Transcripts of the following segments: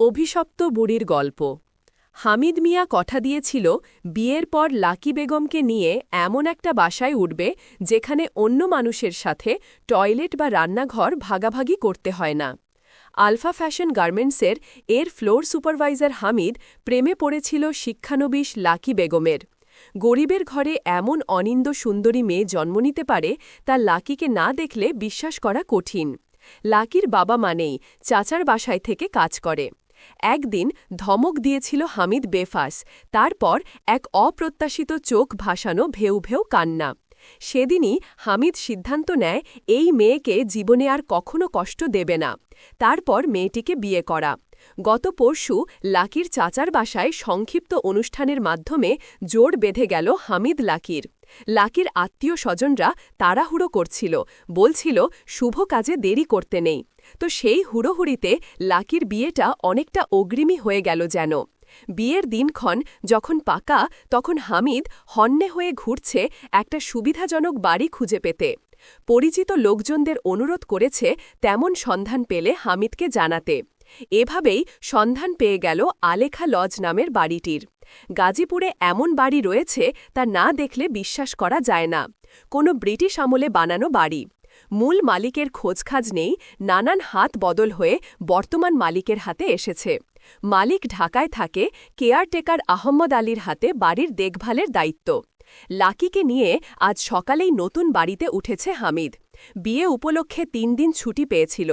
অভিশপ্ত বুড়ির গল্প। হামিদ মিয়া কথা দিয়েছিল, বিয়ের পর লাকি বেগমকে নিয়ে এমন একটা বাসায় উঠবে যেখানে অন্য মানুষের সাথে টয়লেট বা রান্নাঘর ভাগাভাগি করতে হয় না। আলফা ফ্যাশন গার্মেন্টসের এর ফ্লোর সুপারভাইজার হামিদ প্রেমে পড়েছিল শিক্ষানবিশ লাকি বেগমের। গরিবের ঘরে এমন অনিন্দ সুন্দরী মেয়ে জন্ম নিতে পারে, তা লাকিকে না দেখলে বিশ্বাস করা কঠিন। লাকির বাবা মানেই, চাচার বাসায় থেকে কাজ করে। একদিন ধমক দিয়েছিল হামিদ বেফাস, তারপর এক অপ্রত্যাশিত চোখ ভাসানো ভেউ ভেউ কান্না। সেদিনই হামিদ সিদ্ধান্ত নেয়, এই মেয়েকে জীবনে আর কখনো কষ্ট দেবে না। তারপর মেয়েটিকে বিয়ে করা। গত পরশু লাকির চাচার বাসায় সংক্ষিপ্ত অনুষ্ঠানের মাধ্যমে জোর বেঁধে গেল হামিদ লাকির। লাকির আত্মীয় স্বজনরা তাড়াহুড়ো করছিল, বলছিল, শুভ কাজে দেরি করতে নেই। তো সেই হুড়োহুড়িতে লাকির বিয়েটা অনেকটা অগ্রিমী হয়ে গেল যেন। বিয়ের দিনক্ষণ যখন পাকা, তখন হামিদ হন্যে হয়ে ঘুরছে একটা সুবিধাজনক বাড়ি খুঁজে পেতে। পরিচিত লোকজনদের অনুরোধ করেছে, তেমন সন্ধান পেলে হামিদকে জানাতে। এভাবেই সন্ধান পেয়ে গেল আলেখা লজ নামের বাড়িটির। গাজীপুরে এমন বাড়ি রয়েছে, তা না দেখলে বিশ্বাস করা যায় না। কোনো ব্রিটিশ আমলে বানানো বাড়ি। মূল মালিকের খোঁজখাজ নেই, নানান হাত বদল হয়ে বর্তমান মালিকের হাতে এসেছে। মালিক ঢাকায় থাকে, কেয়ারটেকার আহম্মদ আলীর হাতে বাড়ির দেখভালের দায়িত্ব। লাকিকে নিয়ে আজ সকালেই নতুন বাড়িতে উঠেছে হামিদ। বিয়ে উপলক্ষে তিন দিন ছুটি পেয়েছিল,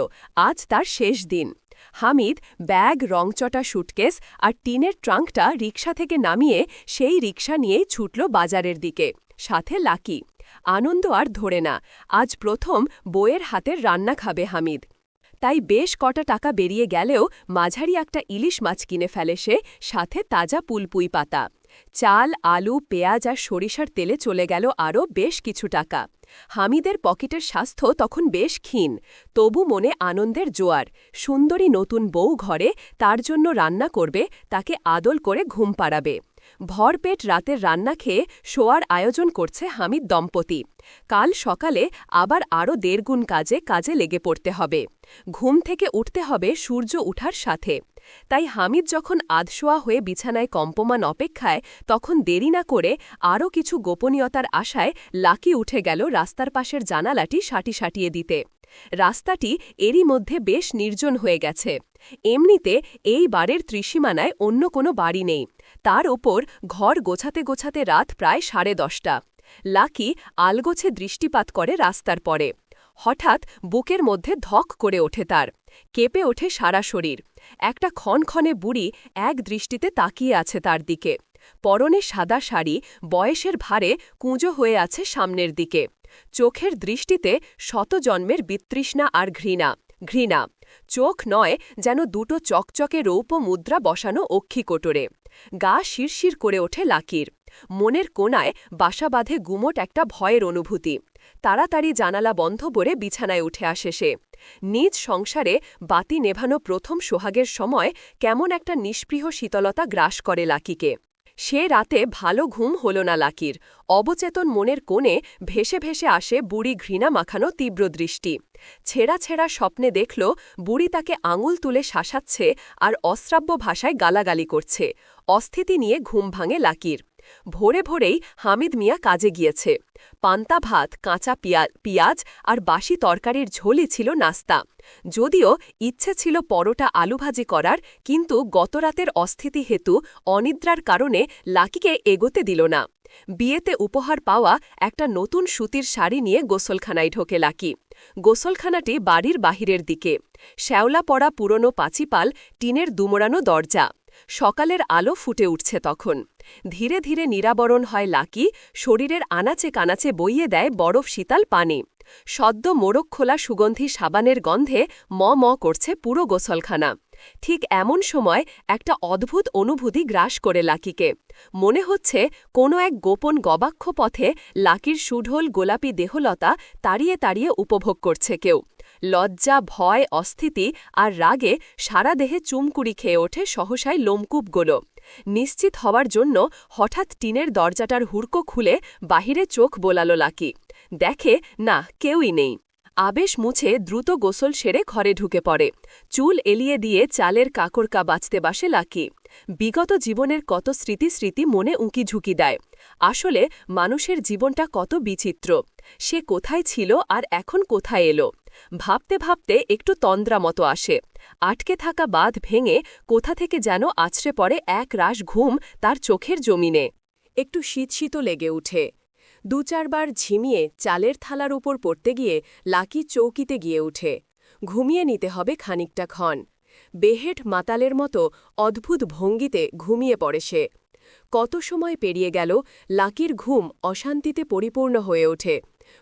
আজ তার শেষ দিন। হামিদ ব্যাগ, রংচটা, সুটকেস আর টিনের ট্রাঙ্কটা রিক্সা থেকে নামিয়ে সেই রিক্সা নিয়েই ছুটল বাজারের দিকে। সাথে লাকি। আনন্দ আর ধরে না। আজ প্রথম বইয়ের হাতের রান্না খাবে হামিদ। তাই বেশ কটা টাকা বেরিয়ে গেলেও মাঝারি একটা ইলিশ মাছ কিনে ফেলে সে, সাথে তাজা পুলপুই পাতা। চাল, আলু, পেঁয়াজ আর সরিষার তেলে চলে গেল আরও বেশ কিছু টাকা। হামিদের পকেটের স্বাস্থ্য তখন বেশ ক্ষীণ। তবু মনে আনন্দের জোয়ার। সুন্দরী নতুন বউ ঘরে, তার জন্য রান্না করবে, তাকে আদল করে ঘুম পাড়াবে। ভরপেট রাতের রান্না খেয়ে শোয়ার আয়োজন করছে হামিদ দম্পতি। কাল সকালে আবার আরও দেড়গুণ কাজে কাজে লেগে পড়তে হবে। ঘুম থেকে উঠতে হবে সূর্য উঠার সাথে। তাই হামিদ যখন আধশোয়া হয়ে বিছানায় কম্পমান অপেক্ষায়, তখন দেরি না করে আরও কিছু গোপনীয়তার আশায় লাকি উঠে গেল রাস্তার পাশের জানালাটি সাটি সাটিয়ে দিতে। রাস্তাটি এরই মধ্যে বেশ নির্জন হয়ে গেছে। এমনিতে এই বাড়ির ত্রিসীমানায় অন্য কোনো বাড়ি নেই। তার ওপর ঘর গোছাতে গোছাতে রাত প্রায় সাড়ে দশটা। লাকি আলগোছে দৃষ্টিপাত করে রাস্তার পরে। হঠাৎ বুকের মধ্যে ধক করে ওঠে তার। কেঁপে ওঠে সারা শরীর। একটা ক্ষণক্ষণে বুড়ি এক দৃষ্টিতে তাকিয়ে আছে তার দিকে। পরনে সাদা শাড়ি, বয়সের ভারে কুঁজো হয়ে আছে সামনের দিকে। চোখের দৃষ্টিতে শতজন্মের বিতৃষ্ণা আর ঘৃণা ঘৃণা। চোখ নয় যেন দুটো চকচকে রৌপ মুদ্রা বসানো অক্ষিকোটরে। গা শিরশির করে ওঠে লাকির। মনের কোনায় বাসা বাঁধে গুমট একটা ভয়ের অনুভূতি। তাড়াতাড়ি জানালা বন্ধ করে বিছানায় উঠে আসে সে। নিজ সংসারে বাতি নেভানো প্রথম সোহাগের সময় কেমন একটা নিষ্পৃহ শীতলতা গ্রাস করে লাকিকে। সে রাতে ভালো ঘুম হল না লাকির। অবচেতন মনের কোণে ভেসে ভেসে আসে বুড়ি ঘৃণা মাখানো তীব্র দৃষ্টি। ছেঁড়া ছেঁড়া স্বপ্নে দেখল বুড়ি তাকে আঙুল তুলে শাসাচ্ছে আর অশ্রাব্য ভাষায় গালাগালি করছে। অস্থিতি নিয়ে ঘুম ভাঙে লাকির। ভোরে ভোরেই হামিদ মিয়া কাজে গিয়েছে। পান্তা ভাত, কাঁচা পিয়াজ আর বাসি তরকারির ঝোলই ছিল নাস্তা। যদিও ইচ্ছে ছিল পরোটা আলুভাজি করার, কিন্তু গতরাতের অস্থিতি হেতু অনিদ্রার কারণে লাকিকে এগোতে দিল না। বিয়েতে উপহার পাওয়া একটা নতুন সুতির শাড়ি নিয়ে গোসলখানায় ঢোকে লাকি। গোসলখানাটি বাড়ির বাহিরের দিকে। শ্যাওলা পড়া পুরনো পাচিপাল, টিনের দুমড়ানো দরজা। সকালের আলো ফুটে উঠছে তখন। ধীরে ধীরে নিরাবরণ হয় লাকি, শরীরের আনাচে কানাচে বইয়ে দেয় বরফ শীতাল পানি। সদ্য মোড়ক খোলা সুগন্ধি সাবানের গন্ধে ম ম করছে পুরো গোসলখানা। ঠিক এমন সময় একটা অদ্ভুত অনুভূতি গ্রাস করে লাকিকে। মনে হচ্ছে কোনো এক গোপন গবাক্ষ পথে লাকির সুঢোল গোলাপি দেহলতা তাড়িয়ে তাড়িয়ে উপভোগ করছে কেউ। লজ্জা, ভয়, অস্থিতি আর রাগে সারা দেহে চুমকুড়ি খেয়ে ওঠে সহসায় লোমকূপগুলো। নিশ্চিত হওয়ার জন্য হঠাৎ টিনের দরজাটার হুড়কো খুলে বাহিরে চোখ বোলালো লাকি। দেখে, না, কেউই নেই। আবেশ মুছে দ্রুত গোসল সেরে ঘরে ঢুকে পড়ে। চুল এলিয়ে দিয়ে চালের কাকরকা বাঁচতে বাসে লাকি। বিগত জীবনের কত স্মৃতি স্মৃতি মনে উঁকি ঝুঁকি দেয়। আসলে মানুষের জীবনটা কত বিচিত্র। সে কোথায় ছিল আর এখন কোথায় এলো? ভাবতে ভাবতে একটু তন্দ্রা মতো আসে। আটকে থাকা বাঁধ ভেঙে কোথা থেকে যেন আছড়ে পড়ে এক রাশ ঘুম তার চোখের জমিনে। একটু শীত শীত লেগে উঠে। দু চারবার ঝিমিয়ে চালের থালার উপর পড়তে গিয়ে লাকি চৌকিতে গিয়ে উঠে। ঘুমিয়ে নিতে হবে খানিকটা ক্ষণ। বেহেট মাতালের মতো অদ্ভুত ভঙ্গিতে ঘুমিয়ে পড়ে সে। কত সময় পেরিয়ে গেল, লাকির ঘুম অশান্তিতে পরিপূর্ণ হয়ে ওঠে।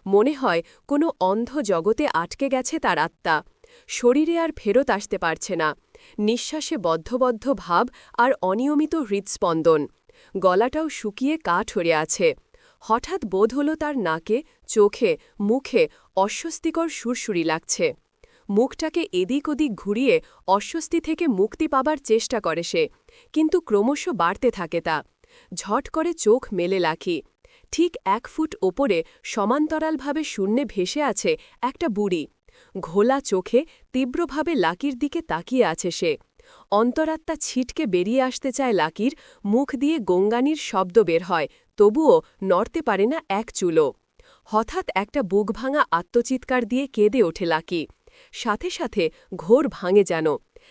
মনে হয় কোনো অন্ধ জগতে আটকে গেছে তার আত্মা। শরীরে আর ফেরত আসতে পারছে না। নিঃশ্বাসে বদ্ধবদ্ধ ভাব আর অনিয়মিত হৃদস্পন্দন। গলাটাও শুকিয়ে কাঠ হরে আছে। হঠাৎ বোধ হল তার নাকে, চোখে, মুখে অস্বস্তিকর সুরসুরি লাগছে। মুখটাকে এদিক ওদিক ঘুরিয়ে অস্বস্তি থেকে মুক্তি পাবার চেষ্টা করে সে, কিন্তু ক্রমশ বাড়তে থাকে তা। ঝট করে চোখ মেলে লাখি। ঠিক এক ফুট ওপরে সমান্তরালভাবে শূন্যে ভেসে আছে একটা বুড়ি। ঘোলা চোখে তীব্রভাবে লাকির দিকে তাকিয়ে আছে সে। অন্তরাত্মা ছিটকে বেরিয়ে আসতে চায় লাকির, মুখ দিয়ে গঙ্গানির শব্দ বের হয় তবুও নড়তে পারে না এক চুলো। হঠাৎ একটা বুক ভাঙা আত্মচিৎকার দিয়ে কেঁদে ওঠে লাকি। সাথে সাথে ঘোর ভাঙে যেন।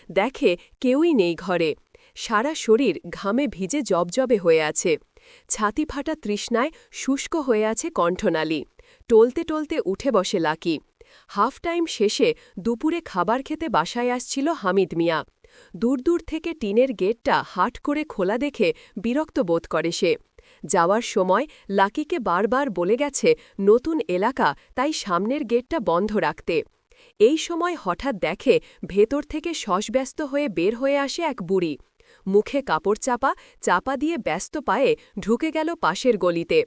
দেখে কেউই নেই ঘরে। সারা শরীর ঘামে ভিজে জবজবে হয়ে আছে। ছাতি ফাটা তৃষ্ণায় শুষ্ক হয়ে আছে কণ্ঠনালী। টলতে টলতে উঠে বসে লাকি। হাফ টাইম শেষে দুপুরে খাবার খেতে বাসায় আসছিল হামিদ মিয়া। দূর দূর থেকে টিনের গেটটা হাট করে খোলা দেখে বিরক্ত বোধ করে সে। যাওয়ার সময় লাকিকে বারবার বলে গেছে, নতুন এলাকা, তাই সামনের গেটটা বন্ধ রাখতে। এই সময় হঠাৎ দেখে ভেতর থেকে শশব্যস্ত হয়ে বের হয়ে আসে এক বুড়ি। মুখে কাপড় চাপা চাপা দিয়ে ব্যস্ত পায়ে ঢুকে গেল পাশের গলিতে।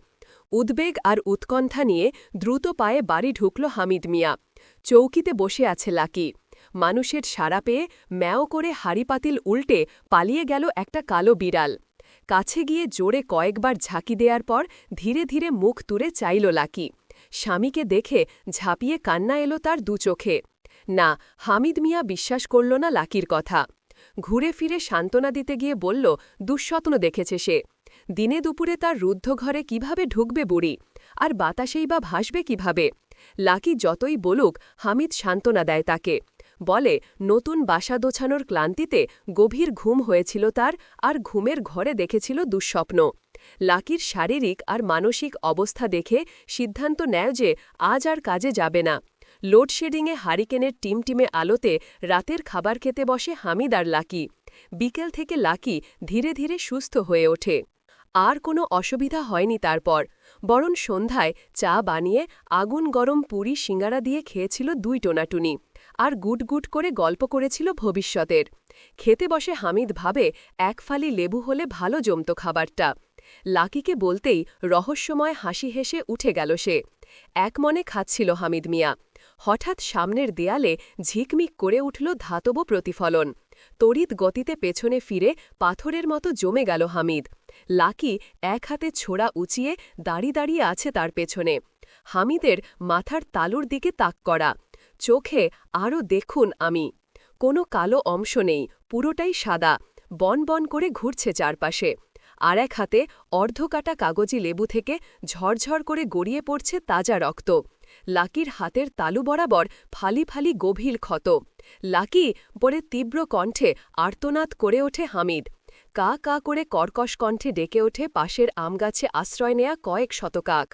উদ্বেগ আর উৎকণ্ঠা নিয়ে দ্রুত পায়ে বাড়ি ঢুকল হামিদ মিয়া। চৌকিতে বসে আছে লাকি। মানুষের সাড়া পেয়ে ম্যাও করে হাড়িপাতিল উল্টে পালিয়ে গেল একটা কালো বিড়াল। কাছে গিয়ে জোরে কয়েকবার ঝাঁকি দেওয়ার পর ধীরে ধীরে মুখ তুলে চাইল লাকি। স্বামীকে দেখে ঝাঁপিয়ে কান্না এলো তার দু চোখে। না, হামিদ মিয়া বিশ্বাস করল না লাকির কথা। ঘুরে ফিরে সান্ত্বনা দিতে গিয়ে বলল, দুঃস্বপ্ন দেখেছে সে। দিনে দুপুরে তার রুদ্ধ ঘরে কীভাবে ঢুকবে বুড়ি? আর বাতাসেই বা ভাসবে কীভাবে? লাকি যতই বলুক, হামিদ সান্ত্বনা দেয় তাকে। বলে, নতুন বাসা দোছানোর ক্লান্তিতে গভীর ঘুম হয়েছিল তার আর ঘুমের ঘরে দেখেছিল দুঃস্বপ্ন। লাকির শারীরিক আর মানসিক অবস্থা দেখে সিদ্ধান্ত নেয় যে আজ আর কাজে যাবে না। লোডশেডিংয়ে হারিকেনের টিমটিমে আলোতে রাতের খাবার খেতে বসে হামিদ আর লাকি। বিকেল থেকে লাকি ধীরে ধীরে সুস্থ হয়ে ওঠে। আর কোনো অসুবিধা হয়নি তারপর। বরং সন্ধ্যায় চা বানিয়ে আগুন গরম পুরি সিঙ্গারা দিয়ে খেয়েছিল দুই টোনাটুনি। আর গুট গুট করে গল্প করেছিল ভবিষ্যতের। খেতে বসে হামিদ ভাবে, এক ফালি লেবু হলে ভালো জমত খাবারটা। লাকিকে বলতেই রহস্যময় হাসি হেসে উঠে গেল সে। এক মনে খাচ্ছিল হামিদ মিয়া। হঠাৎ সামনের দেয়ালে ঝিকমিক করে উঠল ধাতব প্রতিফলন। তড়িৎ গতিতে পেছনে ফিরে পাথরের মতো জমে গেল হামিদ। লাকি এক হাতে ছোড়া উঁচিয়ে দাঁড়িয়ে দাঁড়িয়ে আছে তার পেছনে। হামিদের মাথার তালুর দিকে তাক করা। চোখে আরও দেখুন আমি। কোনো কালো অংশ নেই, পুরোটাই সাদা, বন বন করে ঘুরছে চারপাশে। আর এক হাতে অর্ধকাটা কাগজি লেবু থেকে ঝরঝর করে গড়িয়ে পড়ছে তাজা রক্ত। লাকির হাতের তালু বরাবর ফালি ফালি গভীর ক্ষত। লাকি পরে তীব্র কণ্ঠে আর্তনাদ করে ওঠে হামিদ। কা কা করে কর্কশ কণ্ঠে ডেকে ওঠে পাশের আমগাছে আশ্রয় নেয়া কয়েক শতকাক।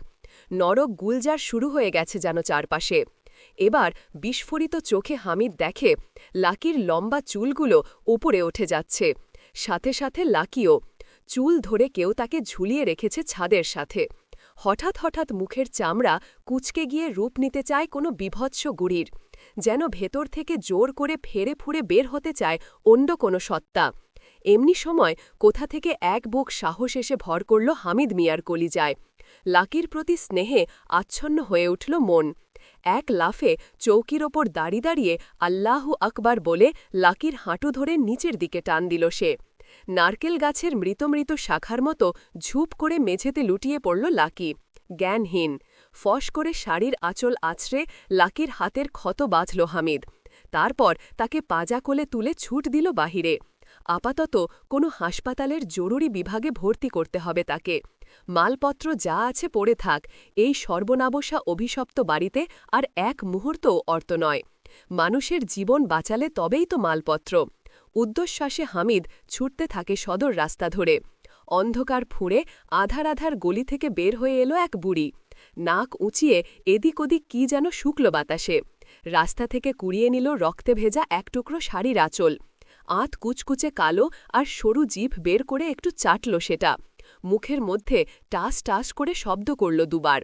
নরক গুলজার শুরু হয়ে গেছে যেন চারপাশে। এবার বিস্ফোরিত চোখে হামিদ দেখে লাকির লম্বা চুলগুলো উপরে উঠে যাচ্ছে। সাথে সাথে লাকিও চুল ধরে কেউ তাকে ঝুলিয়ে রেখেছে ছাদের সাথে। হঠাৎ হঠাৎ মুখের চামড়া কুচকে গিয়ে রূপ নিতে চায় কোনো বিভৎস গুড়ির, যেন ভেতর থেকে জোর করে ফেরে ফুরে বের হতে চায় অন্য কোনো সত্তা। এমনি সময় কোথা থেকে এক বুক সাহস এসে ভর করল হামিদ মিয়ার কলিজায়। লাকির প্রতি স্নেহে আচ্ছন্ন হয়ে উঠল মন। এক লাফে চৌকির ওপর দাঁড়িয়ে দাঁড়িয়ে আল্লাহু আকবার বলে লাকির হাঁটু ধরে নিচের দিকে টান দিল সে। নারকেল গাছের মৃত মৃত শাখার মতো ঝুপ করে মেঝেতে লুটিয়ে পড়ল লাকি। জ্ঞানহীন। ফস করে শাড়ির আঁচল আছড়ে লাকির হাতের ক্ষত বাঁধল হামিদ। তারপর তাকে পাজা কোলে তুলে ছুট দিল বাহিরে। আপাতত কোনো হাসপাতালের জরুরি বিভাগে ভর্তি করতে হবে তাকে। মালপত্র যা আছে পড়ে থাক, এই সর্বনাবসা অভিশপ্ত বাড়িতে আর এক মুহূর্তও অর্থ নয়। মানুষের জীবন বাঁচালে তবেই তো মালপত্র। উদ্দশ্বাসে হামিদ ছুটতে থাকে সদর রাস্তা ধরে। অন্ধকার ফুঁড়ে আধার আধার গলি থেকে বের হয়ে এলো এক বুড়ি। নাক উঁচিয়ে এদিক ওদিক কী যেন শুক্ল বাতাসে। রাস্তা থেকে কুড়িয়ে নিল রক্তে ভেজা এক টুকরো শাড়ির আঁচল। আঁত কুচকুচে কালো আর সরু জিভ বের করে একটু চাটল সেটা। মুখের মধ্যে টাস টাস করে শব্দ করল দুবার।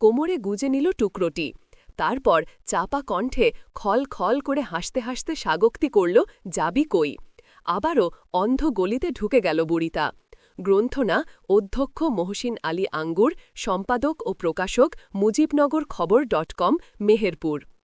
কোমরে গুজে নিল টুকরোটি। তারপর চাপা কণ্ঠে খল খল করে হাসতে হাসতে স্বাগক্তি করল, যাবি কই? আবারও অন্ধ গলিতে ঢুকে গেল বুড়িতা। গ্রন্থনা, অধ্যক্ষ মহসিন আলী আঙ্গুর, সম্পাদক ও প্রকাশক মুজিবনগর খবর ডট কম, মেহেরপুর।